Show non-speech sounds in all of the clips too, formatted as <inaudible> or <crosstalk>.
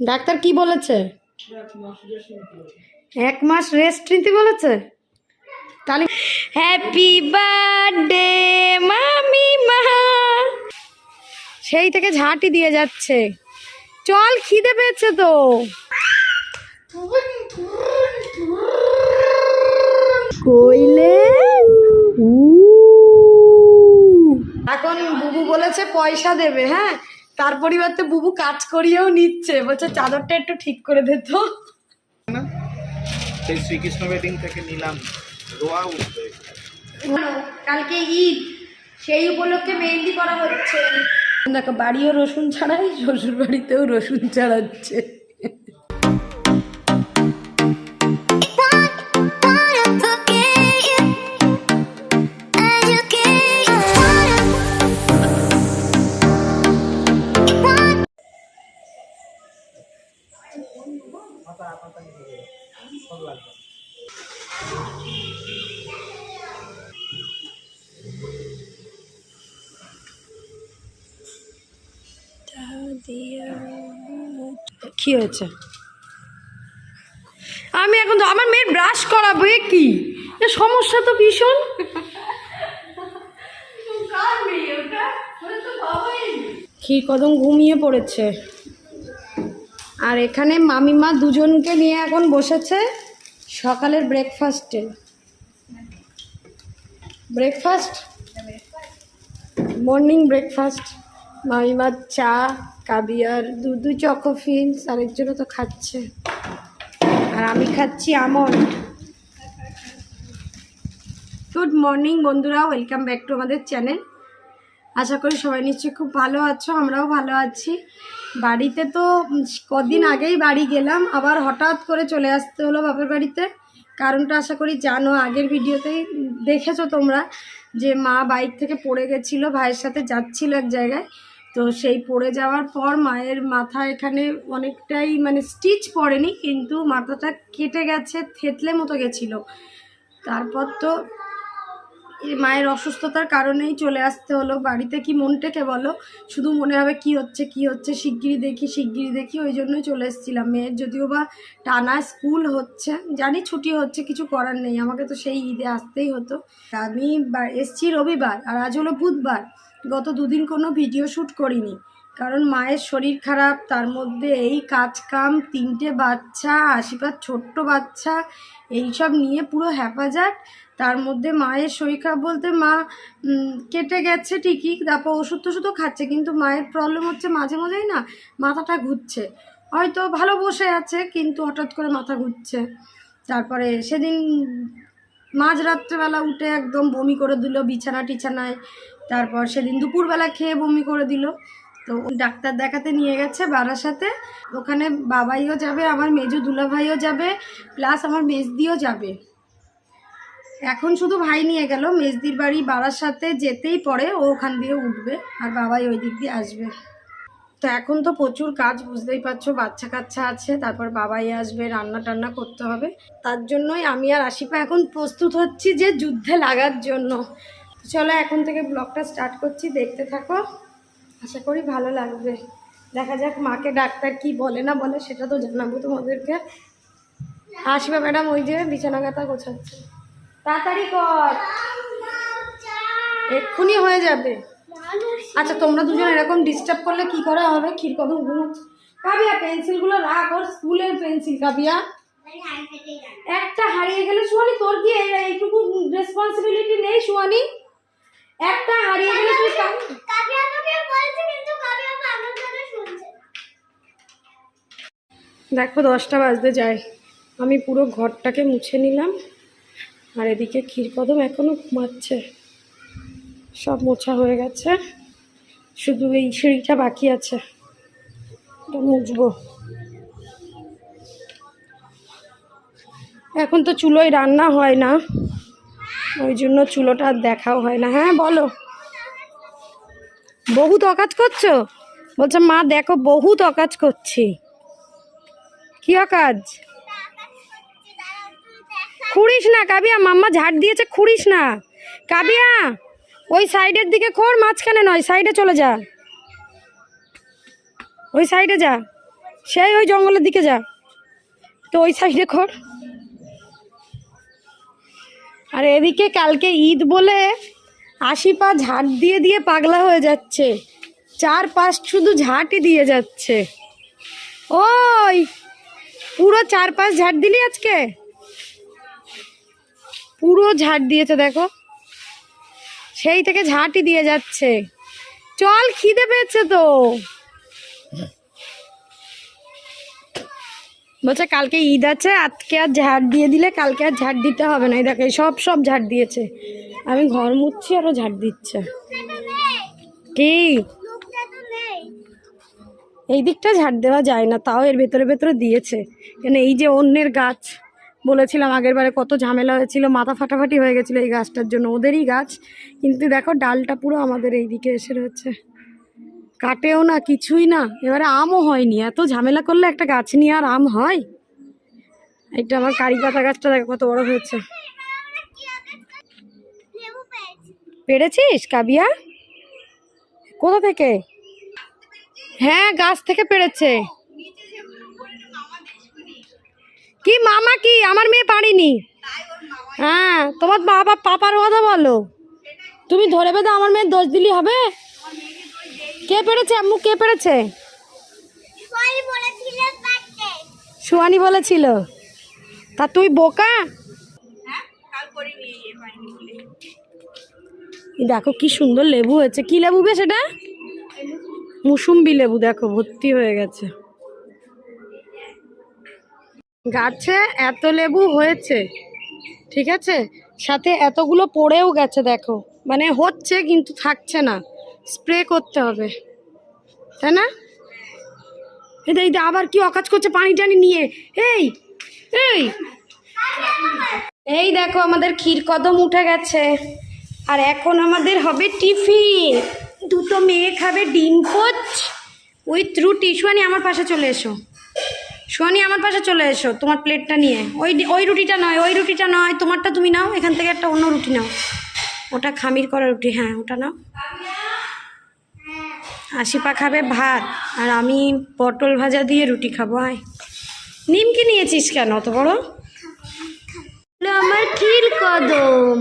Doctor কি বলেছে? এক মাস রেস্ট নিতে বলেছে? তাহলে হ্যাপি বার্থডে মামি মা। সেই থেকে ঝাঁটি দিয়ে যাচ্ছে। চল খিদে পেয়েছে তো। কইলে। এখন বুবু বলেছে পয়সা দেবে হ্যাঁ? তার পরিবর্তে বুবু কাজ করিয়েও নিচ্ছে। বলছে চাদরটা একটু ঠিক করে দে তো। সেই শ্রীকৃষ্ণ ওয়েডিং থেকে নিলাম। রোয়া উঠবে কালকে ঈদ। সেই উপলক্ষে মেহেন্দি করা হচ্ছে। দেখো বাড়িও রসুন ছাড়াই শ্বশুর বাড়িতেও রসুন ছাড়াচ্ছে কি হয়েছে? আমি এখন তো আমার মেয়ের ব্রাশ করাবো, এ কি? সমস্যা তো ভীষণ। ক্ষীর কদম ঘুমিয়ে পড়েছে? আর এখানে মামিমা দুজনকে নিয়ে এখন বসেছে সকালের ব্রেকফাস্টে ব্রেকফাস্ট মর্নিং ব্রেকফাস্ট মামিমার চা কাবিয়ার দু দু চকোফিন্স আরেকজনও তো খাচ্ছে। আর আমি খাচ্ছি আমন্ড। গুড মর্নিং বন্ধুরা ওয়েলকাম ব্যাক টু আমাদের চ্যানেল আশা করি সবাই নিশ্চয়ই খুব ভালো আছো, আমরাও ভালো আছি। বাড়িতে তো কদিন আগেই বাড়ি গেলাম, আবার হঠাৎ করে চলে আসতে হলো বাপের বাড়িতে। কারণটা আশা করি জানো, আগের ভিডিওতেই দেখেছ তোমরা যে মা বাইক থেকে পড়ে গেছিল, ভাইয়ের সাথে যাচ্ছিল এক জায়গায়। তো সেই পড়ে যাওয়ার পর মায়ের মাথা এখানে অনেকটাই মানে স্টিচ পড়েনি, কিন্তু মাথাটা কেটে গেছে, থেতলে মতো গেছিল। তারপর তো মায়ের অসুস্থতার কারণেই চলে আসতে হলো। বাড়িতে কি মন টেকে বলো? শুধু মনে হবে কি হচ্ছে কি হচ্ছে, শিগগিরই দেখি শিগগিরই দেখি। ওই জন্যই চলে এসেছিলাম। মেয়ের যদিও বা টানা স্কুল হচ্ছে, জানি ছুটি হচ্ছে, কিছু করার নেই। আমাকে তো সেই ঈদে আসতেই হতো। আমি এসছি রবিবার আর আজ হলো বুধবার। গত দুদিন কোনো ভিডিও শ্যুট করিনি। কারণ মায়ের শরীর খারাপ, তার মধ্যে এই কাজ কাম তিনটে বাচ্চা, আশীর্বাদ ছোট্ট বাচ্চা, এইসব নিয়ে পুরো হ্যাপাজাট তার মধ্যে মায়ের শরীর খারাপ বলতে মা কেটে গেছে ঠিকই, তারপর ওষুধ টষুধও খাচ্ছে, কিন্তু মায়ের প্রবলেম হচ্ছে মাঝে মাঝেই না মাথাটা ঘুরছে। হয়তো ভালো বসে আছে, কিন্তু হঠাৎ করে মাথা ঘুরছে। তারপরে সেদিন মাঝ রাত্রেবেলা উঠে একদম বমি করে দিল, বিছানা টিছানায়। তারপর সেদিন দুপুরবেলা খেয়ে বমি করে দিল। তো ডাক্তার দেখাতে নিয়ে গেছে বারাসাতে। ওখানে বাবাইও যাবে, আমার মেজু দুলাভাইও যাবে প্লাস আমার মেজদিও যাবে। এখন শুধু ভাই নিয়ে গেল। মেজদির বাড়ি বারাসাতে যেতেই পরে ও ওখান দিয়ে উঠবে আর বাবাই ওই দিক দিয়ে আসবে। তো এখন তো প্রচুর কাজ, বুঝতেই পারছ, বাচ্চা কাচ্চা আছে, তারপর বাবাই আসবে, রান্না টান্না করতে হবে। তার জন্যই আমি আর আশিপা এখন প্রস্তুত হচ্ছি যে যুদ্ধে লাগার জন্য। চলো এখন থেকে ব্লগটা স্টার্ট করছি, দেখতে থাকো। আশা করি ভালো লাগবে। দেখা যাক মাকে ডাক্তার কি বলে না বলে, সেটা তো জানাব তোমাদেরকে। আসবে ম্যাডাম ওই যে বিছানা কাতা গোছাচ্ছে। তাড়াতাড়ি কর। এক্ষুনি হয়ে যাবে। আচ্ছা তোমরা দুজন এরকম ডিস্টার্ব করলে কি করা হবে? ক্ষীর কদম ঘুমোচ্ছে। কাবিয়া পেন্সিলগুলো রাখ ওর স্কুলের পেন্সিল কাবিয়া। একটা হারিয়ে গেলে সুয়ানি তোর কি এইটুকু রেসপন্সিবিলিটি নেই সুয়ানি একটা হারিয়ে গেলে তুই দেখো দশটা বাজতে যায়। আমি পুরো ঘরটাকে মুছে নিলাম। আর এদিকে ক্ষীরকদম এখনও ঘুমাচ্ছে। সব মোছা হয়ে গেছে। শুধু এই সিঁড়িটা বাকি আছে। মুছবো। এখন তো চুলোয় রান্না হয় না। ওই জন্য চুলোটা দেখাও হয় না। হ্যাঁ বলো। বহুত অকাজ করছ? বলছে, মা, দেখো বহুত অকাজ করছি। কি অকাজ? খুঁড়িস না, কাবিয়া। মাম্মা ঝাড় দিয়েছে, খুঁড়িস না। কাবিয়া, ওই সাইডের দিকে খোর, মাঝখানে নয়, সাইডে চলে যা। ওই সাইডে যা। সেই ওই জঙ্গলের দিকে যা। তো ওই সাইডে কর আর এদিকে কালকে ঈদ বলে আশি পা ঝাড় দিয়ে দিয়ে পাগলা হয়ে যাচ্ছে। চার পাঁচ শুধু ঝাঁটই দিয়ে যাচ্ছে। ওই, পুরো চার পাঁচ ঝাড় দিলি আজকে? পুরো ঝাড় দিয়েছে, দেখো। সেই থেকে ঝাঁটি দিয়ে যাচ্ছে। চল, খিদে পেয়েছে তো। বলছে, কালকে ঈদ আছে, আজকে আর ঝাড় দিয়ে দিলে কালকে আর ঝাড় দিতে হবে না। এই দেখো সব সব ঝাড় দিয়েছে। আমি ঘর মুছছি, আরও ঝাড় দিচ্ছে। কি? এই দিকটা ঝাড় দেওয়া যায় না, তাও এর ভেতরে ভেতরে দিয়েছে। কেন, এই যে অন্যের গাছ। বলেছিলাম আগের বারে কত ঝামেলা হয়েছিল, মাথা ফাটাফাটি হয়ে গেছিল এই গাছটার জন্য, ওদেরই গাছ। কিন্তু দেখো ডালটা পুরো আমাদের এই দিকে এসে রয়েছে। কাটেও না, কিছুই না। এবারে আমও হয়নি। এত ঝামেলা করলে একটা গাছ নিয়ে আর আম হয়? এটা আমার কারি গাছটা দেখো কত বড় হয়েছে। পেরেছিস কাবিয়া? কোথা থেকে? হ্যাঁ গাছ থেকে পেরেছে। কি মামা কি? আমার মেয়ে পারিনি হ্যাঁ তোমার বাবা পাপার কথা বলো। তুমি ধরে বেঁধে আমার মেয়ের দোষ দিলি হবে? কে পেরেছে আম্মু? কে পেরেছে? সুয়ানি বলেছিল। তা তুই বোকা? দেখো কি সুন্দর লেবু হয়েছে। কি লেবু বে সেটা? মুসুম্বি লেবু, দেখো, ভর্তি হয়ে গেছে। গাছে এত লেবু হয়েছে, ঠিক আছে? সাথে এতগুলো পড়েও গেছে, দেখো। মানে হচ্ছে কিন্তু থাকছে না। স্প্রে করতে হবে। তাই না? এটা এটা আবার কি অকাজ করছে? পানি টানি নিয়ে। এই এই। এই দেখো, আমাদের ক্ষীর কদম উঠে গেছে। আর এখন আমাদের হবে টিফিন। দুটো মেয়ে খাবে ডিম পোচ উইথ রুটি। সুয়ানি আমার পাশে চলে এসো। সুয়ানি আমার পাশে চলে এসো, তোমার প্লেটটা নিয়ে। ওই ওই রুটিটা নয়, ওই রুটিটা নয়, তোমারটা তুমি নাও, এখান থেকে একটা অন্য রুটি নাও। ওটা খামির করা রুটি হ্যাঁ ওটা নাও। আশিপা খাবে ভাত, আর আমি পটল ভাজা দিয়ে রুটি খাব, আয়। নিমকি নিয়েছিস কেন অত বড়? আমার ক্ষীর কদম।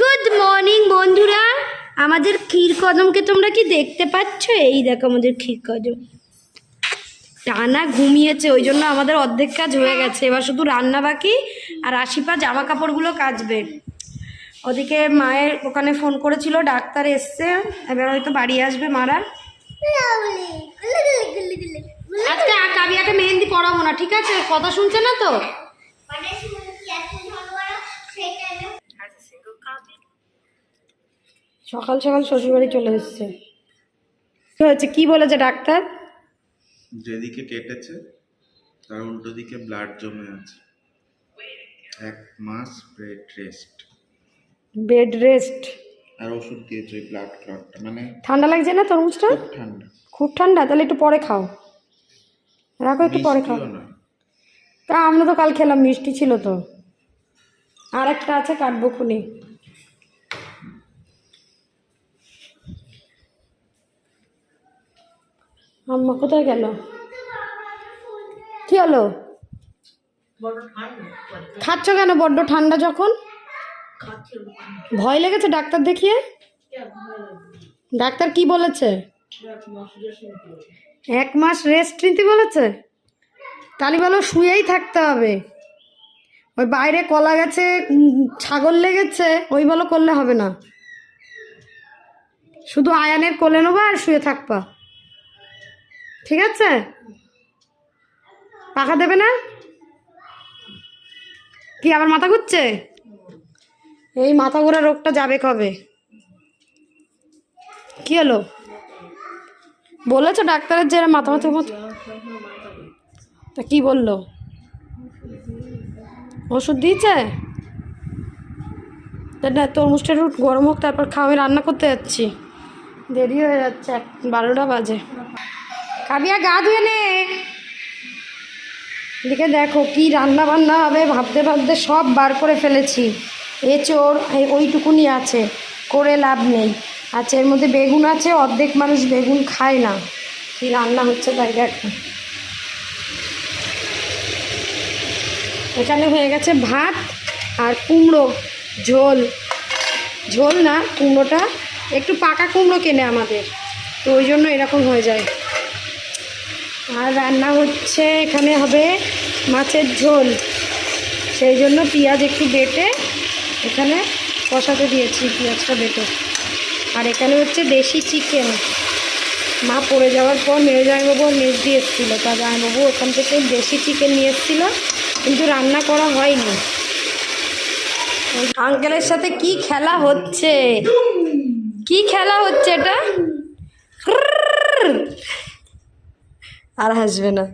গুড মর্নিং বন্ধুরা। আমাদের ক্ষীর কদমকে তোমরা কি দেখতে পাচ্ছ? এই দেখো আমাদের ক্ষীর কদম। টানা ঘুমিয়েছে, ওই জন্য আমাদের অর্ধেক কাজ হয়ে গেছে। এবার শুধু রান্না বাকি আর আশিপা জামা কাপড়গুলো কাচবে। ওদিকে মায়ের ওখানে ফোন করেছিল, ডাক্তার এসছে। এবার হয়তো বাড়ি আসবে মারা। আজকে কাবিয়াকে মেহেন্দি পড়াবো না, ঠিক আছে? কথা শুনছে না তো? সকাল সকাল শ্বশুরবাড়ি চলে এসছে। কি হয়েছে? কি বলেছে ডাক্তার? যেদিকে কেটেছে তার উল্টো দিকে ব্লাড জমে আছে। এক মাস বেড রেস্ট। Bed rest? আর ওষুধ দিয়েছে ওই ব্লাড ক্লটটা। মানে ঠান্ডা লাগছে না তরমুজটা? খুব ঠান্ডা। খুব ঠান্ডা? তাহলে একটু পরে খাও। রাখো একটু পরে খাও। তা আমরা তো কাল খেলাম মিষ্টি ছিল তো। আর একটা আছে কাটবো খুনি। আম্মা কোথায় গেল? কি হলো? খাচ্ছ কেন বড্ড ঠান্ডা যখন? ভয় লেগেছে ডাক্তার দেখিয়ে? ডাক্তার কি বলেছে? এক মাস রেস্ট নিতে বলেছে? তাহলে বলো শুয়েই থাকতে হবে। ওই বাইরে কলা গেছে ছাগল লেগেছে ওই বলো করলে হবে না। শুধু আয়ানের কোলে নেব আর শুয়ে থাকবা। ঠিক আছে? পাখা দেবে না? কি, আবার মাথা ঘুরছে? এই মাথা ঘোরা রোগটা যাবে কবে? কি হলো? বলেছ ডাক্তারের যে মাথা মাথা মতো তা কি বলল? ওষুধ দিয়েছে? না তরমুজটা একটু গরম হোক, তারপর খাওয়া রান্না করতে যাচ্ছি। দেরি হয়ে যাচ্ছে এক বারোটা বাজে। কাবিয়া গা ধুয়ে নে। এদিকে দেখো কি রান্না বান্না হবে, ভাবতে ভাবতে সব বার করে ফেলেছি। এ চোর ওইটুকুনি আছে, করে লাভ নেই। আচ্ছা এর মধ্যে বেগুন আছে, অর্ধেক মানুষ বেগুন খায় না। কি রান্না হচ্ছে তাই দেখো। এখানে হয়ে গেছে ভাত আর কুমড়ো, ঝোল। ঝোল না, কুমড়োটা, একটু পাকা কুমড়ো কেনে আমাদের। তো ওই জন্য এরকম হয়ে যায়। আর রান্না হচ্ছে, এখানে হবে মাছের ঝোল। সেই জন্য পেঁয়াজ একটু বেটে এখানে কষাতে দিয়েছি, পেঁয়াজটা বেটে। আর এখানে হচ্ছে দেশি চিকেন মা পড়ে যাওয়ার পর মেয়ে জামাইবাবু মেজ দিয়ে এসেছিল। তা জামাইবাবু ওখান থেকে দেশি চিকেন নিয়ে এসেছিল, কিন্তু রান্না করা হয়নি। আঙ্কেলের সাথে কি খেলা হচ্ছে? কি খেলা হচ্ছে এটা? আর হাসবে না।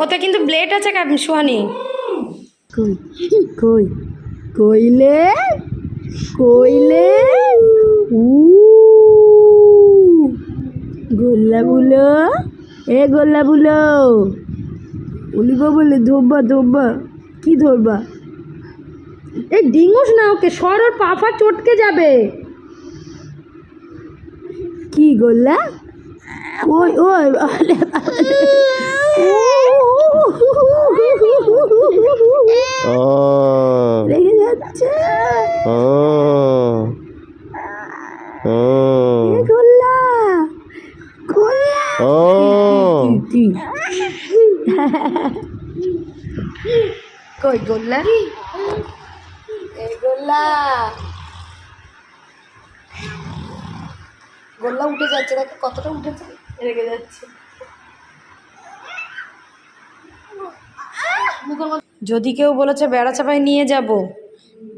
ওতে কিন্তু ব্লেড আছে সোহানি কই? কই? কইলে? কইলে? উ। গোল্লা বুলো? এ গোল্লা বুলো। উলিব বলে ধরবা ধরবা কি ধরবা? এই ডিঙোস না ওকে সর ওর পাফা চটকে যাবে। কি গোল্লা? ওই ওই <laughs> Oh, লেগে যাচ্ছে। Oh, oh, গোল্লা গোল্লা. কই গোল্লা? গোল্লা। গোল্লা উঠে যাচ্ছে দেখো কতটা উঠেছে। রেগে যাচ্ছে। যদি কেউ বলেছে বেড়া চাপায় নিয়ে যাব।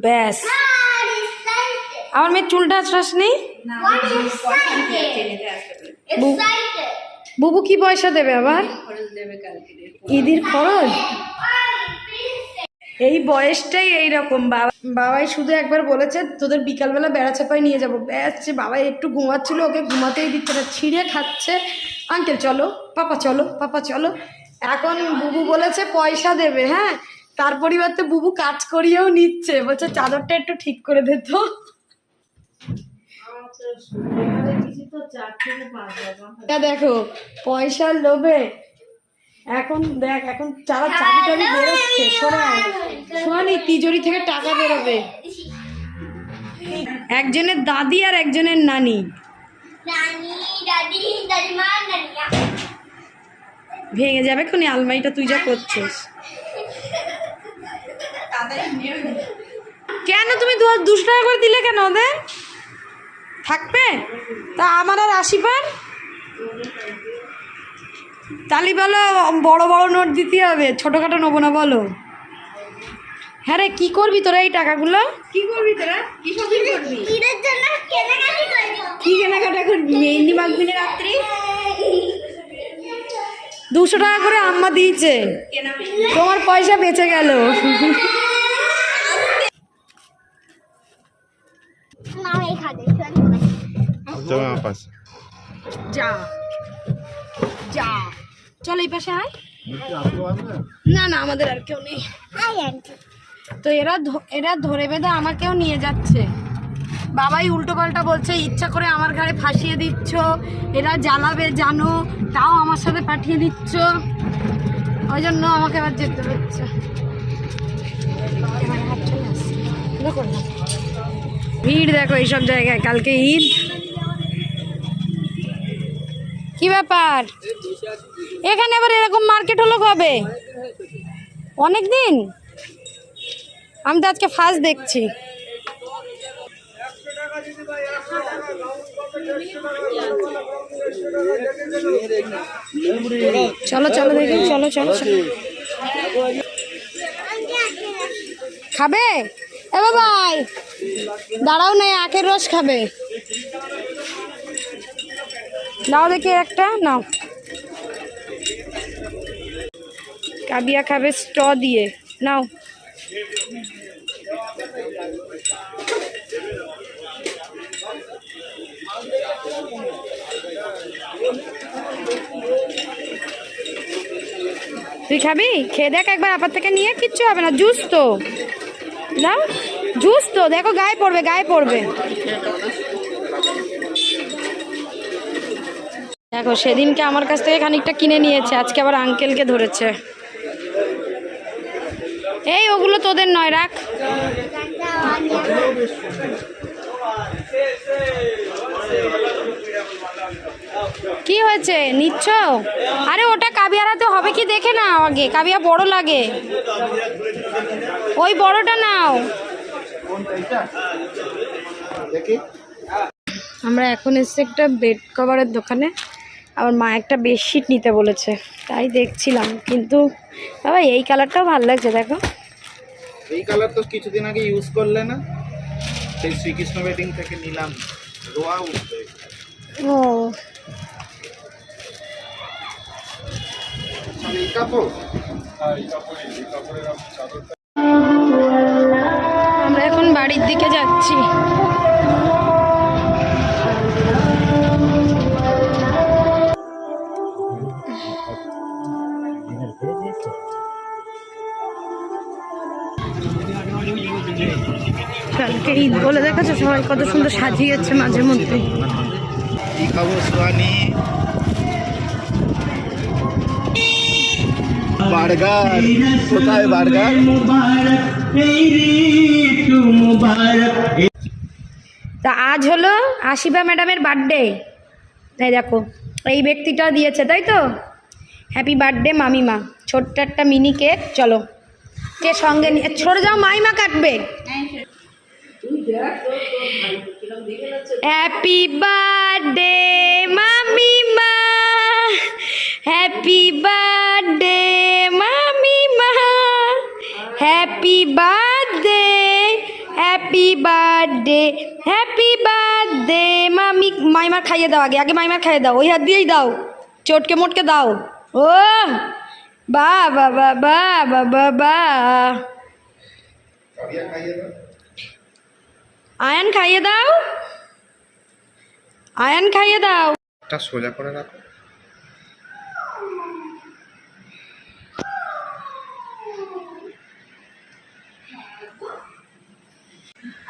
ব্যাস। আমার মেয়ের চুলটা আছড়াস নেই বুবু কি পয়সা দেবে আবার? ঈদের খরচ? এই বয়সটাই এইরকম বাবা বাবাই শুধু একবার বলেছে তোদের বিকালবেলা বেড়া চাপায় নিয়ে যাব। ব্যাস যে বাবাই একটু ঘুমাচ্ছিল ওকে ঘুমাতেই দিচ্ছে না ছিঁড়ে খাচ্ছে। আঙ্কেল চলো পাপা চলো পাপা চলো। এখন বুবু বলেছে পয়সা দেবে হ্যাঁ? তার পরিবর্তে বুবু কাজ করিয়েও নিচ্ছে। বলছে চাদরটা একটু ঠিক করে দে তো। দেখো পয়সার লোভে এখন দেখ এখন যারা চাবি টাবি বেরোচ্ছে শোনায় শোনি তিজোরি থেকে টাকা বেরোবে। একজনের দাদি আর একজনের নানি। ভেঙে যাবে কোনি আলমারিটা তুই যা করছিস। কেন তুমি দু- দুশো টাকা করে দিলে কেন ওদের? থাকবে? তা আমার আর আশি পার তালি বলো বড় বড় নোট দিতে হবে ছোটোখাটো নেব না বলো। হ্যাঁ রে কী করবি তোরা এই টাকাগুলো? কি করবি তোরা? কি শপিং করবি? কি কেনাকাটা করবি? মেহেন্দি মাখবি রাত্রি? দুশো টাকা করে আম্মা দিয়েছে। তোমার পয়সা বেঁচে গেল। Toma uma passa. যা। যা। চল এই পাশে আয়। না না আমাদের আর কেউ নেই। তো এরা ধ- এরা ধরে বেঁধে আমাকেও নিয়ে যাচ্ছে। বাবাই উল্টো পাল্টা বলছে ইচ্ছা করে আমার ঘাড়ে ফাঁসিয়ে দিচ্ছ। এরা জ্বালাবে জানো। তাও আমার সাথে পাঠিয়ে দিচ্ছ। ওই জন্য আমাকে আবার যেতে হচ্ছে। চলে ভিড় দেখো এইসব জায়গায়। কালকে ঈদ। কি ব্যাপার? এখানে আবার এরকম মার্কেট হলো কবে? অনেক দিন? আমি তো আজকে ফার্স্ট দেখছি। চলো চলো, দেখি, চলো চলো খাবে? এ বাবাই, দাঁড়াও না আখের রস খাবে। নাও দেখি একটা, নাও। কাবিয়া খাবে স্ট দিয়ে, নাও। তুই খাবি? খেয়ে দেখ একবার, আপার থেকে নিয়ে কিচ্ছু হবে না, জুস তো। দাও জুস তো, দেখো গায়ে পড়বে গায়ে পড়বে। দেখো সেদিনকে আমার কাছ থেকে খানিকটা কিনে নিয়েছে আজকে আবার আঙ্কেলকে ধরেছে। এই ওগুলো তোদের নয় রাখ। কি হয়েছে? নিচ্ছ? আরে ওটা কাবিয়ার হাতে হবে কি? দেখে নাও আগে কাবিয়া বড় লাগে। ওই বড়টা নাও। আমরা এখন এসেছি একটা বেড কভারের দোকানে। আমার মা একটা বেডশিট নিতে বলেছে তাই দেখছিলাম। কিন্তু বাবা এই কালারটাও ভালো লাগছে দেখো। এই কালার তো কিছুদিন আগে ইউজ করলে না? সেই শ্রীকৃষ্ণ ওয়েডিং থেকে নিলাম। রোয়া উঠবে। ও। এই কাপড়? আমরা এখন বাড়ির দিকে যাচ্ছি। কালকে ঈদ বলে দেখাচ্ছে সবাই কত সুন্দর সাজিয়েছে মাঝে মধ্যে। বার্গার। কোথায় বার্গার? তা আজ হলো আশিবা ম্যাডামের বার্থডে। তাই দেখো এই ব্যক্তিটা দিয়েছে তাই তো? হ্যাপি বার্থডে মামিমা। ছোট্ট একটা মিনি কেক চলো। কে সঙ্গে নিয়ে সরে যাও মাইমা কাটবে। হ্যাপি বার্থডে মামিমা happy birthday মামিমা happy birthday happy birthday happy birthday মামি মাইমার খাইয়ে দাও আগে আগে মাইমার খাইয়ে দাও, ওই হাত দিয়েই দাও। চটকে মোটকে দাও। ও, বা বা বা বা বা বা বা। আয়ান খাইয়ে দাও। আয়ান খাইয়ে দাও। টা সোজা করে রাখো।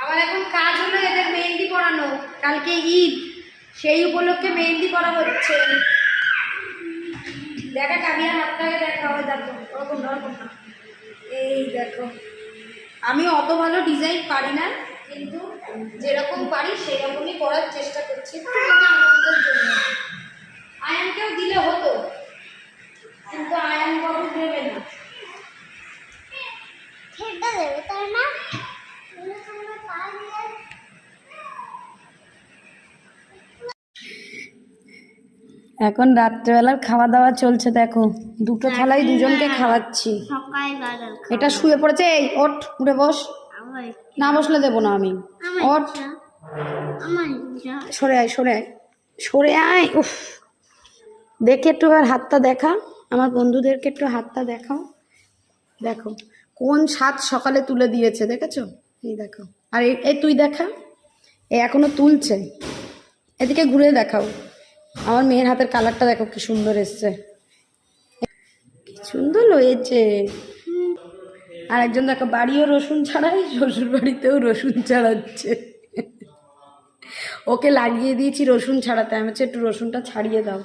আবার এখন কাজ হলো এদের মেহেন্দি পরানো। কালকে ঈদ সেই উপলক্ষে মেহেন্দি পরা হচ্ছে। দেখা কামিয়ার হাতটাকে দেখা হয় দেখো। ওরকম ওরকম না। এই দেখো আমি অত ভালো ডিজাইন পারি না। যেরকম পারি সেরকমই করার চেষ্টা করছি। একটুখানি আনন্দের জন্য। আয়ানকেও দিলে হতো। কিন্তু আয়ান বাবু দেবে না। দেবে তাই না? এখন রাত্রেবেলার খাওয়া দাওয়া চলছে দেখো। দুটো থালায় দুজনকে খাওয়াচ্ছি। এটা শুয়ে পড়েছে এই ওঠ উঠে বস। না বসলে দেবো না আমি। সরে আয় সরে আয়। সরে আয় উফ। দেখে একটু আর হাতটা দেখা। আমার বন্ধুদেরকে একটু হাতটা দেখাও। দেখো কোন সাত সকালে তুলে দিয়েছে দেখেছ? এই দেখো। আর এই- তুই দেখা। এ এখনও তুলছে। এদিকে ঘুরে দেখাও। আমার মেয়ের হাতের কালারটা দেখো কি সুন্দর এসছে। কি সুন্দর হয়েছে। আর একজন দেখো, বাড়িও রসুন ছাড়াই শ্বশুর বাড়িতেও রসুন ছাড়াচ্ছে। ওকে লাগিয়ে দিয়েছি রসুন ছাড়াতে। আমি হচ্ছে একটু রসুনটা ছাড়িয়ে দাও।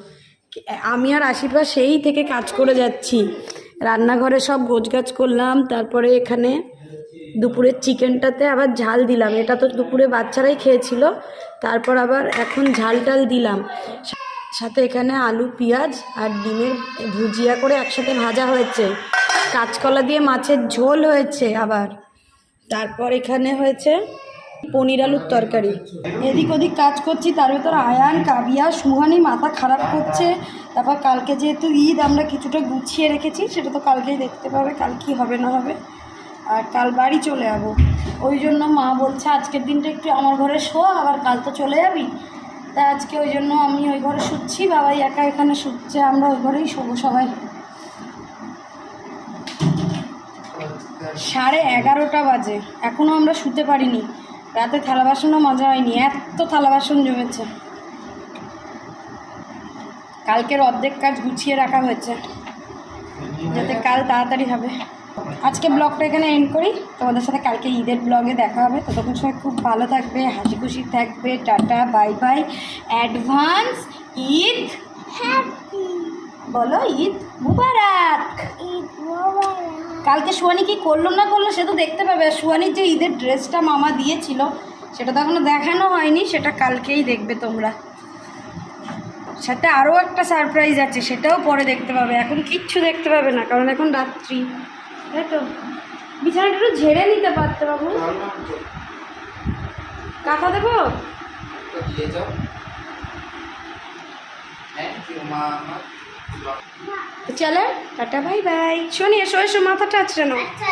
আমি আর আশীর্বাদ সেই থেকে কাজ করে যাচ্ছি। রান্নাঘরে সব গোছগাছ করলাম, তারপরে এখানে দুপুরের চিকেনটাতে আবার ঝাল দিলাম। এটা তো দুপুরে বাচ্চারাই খেয়েছিল, তারপর আবার এখন ঝাল টাল দিলাম। সাথে এখানে আলু, পেঁয়াজ আর ডিমের ভুজিয়া করে একসাথে ভাজা হয়েছে। কাঁচকলা দিয়ে মাছের ঝোল হয়েছে আবার। তারপর এখানে হয়েছে পনির আলুর তরকারি। এদিক ওদিক কাজ করছি, তার ভেতর আয়ান, কাবিয়া, সুহানি, মাথা খারাপ করছে। তারপর কালকে যেহেতু ঈদ, আমরা কিছুটা গুছিয়ে রেখেছি, সেটা তো কালকেই দেখতে পাবে, কাল কি হবে না হবে। আর কাল বাড়ি চলে যাব। ওই জন্য মা বলছে, আজকের দিনটা একটু আমার ঘরে শো, আবার কাল তো চলে যাবি। তা আজকে ওই জন্য আমি ওই ঘরে শুচ্ছি, বাবাই একা এখানে শুচ্ছে, আমরা ওই ঘরেই শোবো সবাই। সাড়ে এগারোটা বাজে। এখনও আমরা শুতে পারিনি। রাতে থালা বাসনও মজা হয়নি। এত থালা বাসন জমেছে। কালকের অর্ধেক কাজ গুছিয়ে রাখা হয়েছে। যাতে কাল তাড়াতাড়ি হবে। আজকে ব্লগটা এখানে এন্ড করি। তোমাদের সাথে কালকে ঈদের ব্লগে দেখা হবে। ততক্ষণ সময় খুব ভালো থাকবে, হাসি খুশি থাকবে। Tata, bye bye. Advance, Eid, happy. বলো ঈদ মুবারক। ঈদ কালকে সুয়ানি কি করল না করল সে তো দেখতে পাবে। আর সুয়ানির যে ঈদের ড্রেসটা মামা দিয়েছিল সেটা তো এখনও দেখানো হয়নি সেটা কালকেই দেখবে তোমরা। সাথে আরও একটা সারপ্রাইজ আছে সেটাও পরে দেখতে পাবে। এখন কিচ্ছু দেখতে পাবে না কারণ এখন রাত্রি। তাই তো? বিছানাটা একটু ঝেড়ে নিতে পারতে বাবু। কাকা দেবো? দিয়ে যাও। থ্যাংক ইউ চলে টাটা বাই বাই। শোনি এসো এসো মাথাটা আছে না আচ্ছা